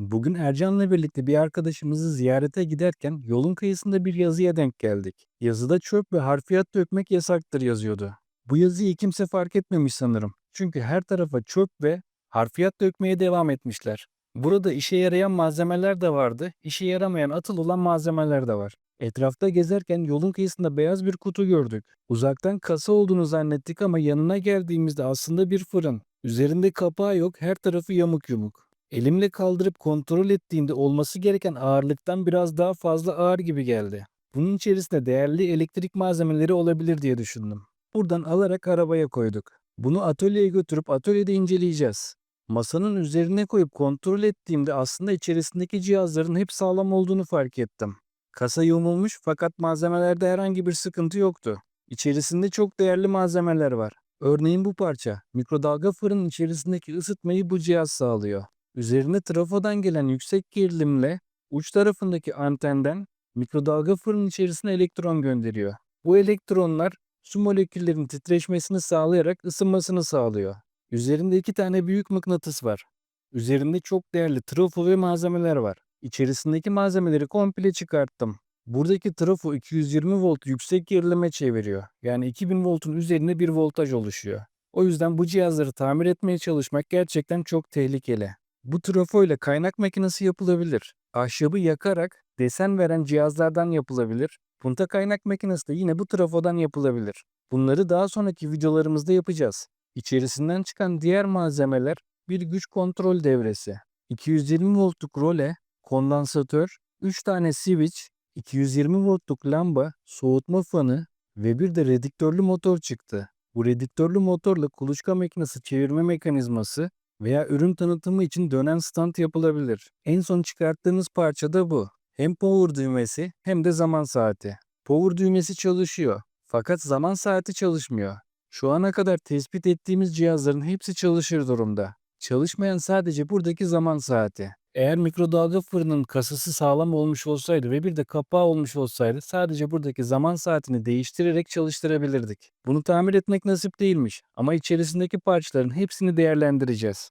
Bugün Ercan'la birlikte bir arkadaşımızı ziyarete giderken yolun kıyısında bir yazıya denk geldik. Yazıda çöp ve harfiyat dökmek yasaktır yazıyordu. Bu yazıyı kimse fark etmemiş sanırım. Çünkü her tarafa çöp ve harfiyat dökmeye devam etmişler. Burada işe yarayan malzemeler de vardı, işe yaramayan atıl olan malzemeler de var. Etrafta gezerken yolun kıyısında beyaz bir kutu gördük. Uzaktan kasa olduğunu zannettik ama yanına geldiğimizde aslında bir fırın. Üzerinde kapağı yok, her tarafı yamuk yumuk. Elimle kaldırıp kontrol ettiğimde olması gereken ağırlıktan biraz daha fazla ağır gibi geldi. Bunun içerisinde değerli elektrik malzemeleri olabilir diye düşündüm. Buradan alarak arabaya koyduk. Bunu atölyeye götürüp atölyede inceleyeceğiz. Masanın üzerine koyup kontrol ettiğimde aslında içerisindeki cihazların hep sağlam olduğunu fark ettim. Kasa yumulmuş fakat malzemelerde herhangi bir sıkıntı yoktu. İçerisinde çok değerli malzemeler var. Örneğin bu parça. Mikrodalga fırının içerisindeki ısıtmayı bu cihaz sağlıyor. Üzerine trafodan gelen yüksek gerilimle uç tarafındaki antenden mikrodalga fırının içerisine elektron gönderiyor. Bu elektronlar su moleküllerinin titreşmesini sağlayarak ısınmasını sağlıyor. Üzerinde iki tane büyük mıknatıs var. Üzerinde çok değerli trafo ve malzemeler var. İçerisindeki malzemeleri komple çıkarttım. Buradaki trafo 220 volt yüksek gerilime çeviriyor. Yani 2000 voltun üzerinde bir voltaj oluşuyor. O yüzden bu cihazları tamir etmeye çalışmak gerçekten çok tehlikeli. Bu trafo ile kaynak makinesi yapılabilir. Ahşabı yakarak desen veren cihazlardan yapılabilir. Punta kaynak makinesi de yine bu trafodan yapılabilir. Bunları daha sonraki videolarımızda yapacağız. İçerisinden çıkan diğer malzemeler bir güç kontrol devresi, 220 voltluk role, kondansatör, 3 tane switch, 220 voltluk lamba, soğutma fanı ve bir de redüktörlü motor çıktı. Bu redüktörlü motorla kuluçka makinesi çevirme mekanizması veya ürün tanıtımı için dönen stand yapılabilir. En son çıkarttığımız parça da bu. Hem power düğmesi hem de zaman saati. Power düğmesi çalışıyor fakat zaman saati çalışmıyor. Şu ana kadar tespit ettiğimiz cihazların hepsi çalışır durumda. Çalışmayan sadece buradaki zaman saati. Eğer mikrodalga fırının kasası sağlam olmuş olsaydı ve bir de kapağı olmuş olsaydı sadece buradaki zaman saatini değiştirerek çalıştırabilirdik. Bunu tamir etmek nasip değilmiş ama içerisindeki parçaların hepsini değerlendireceğiz.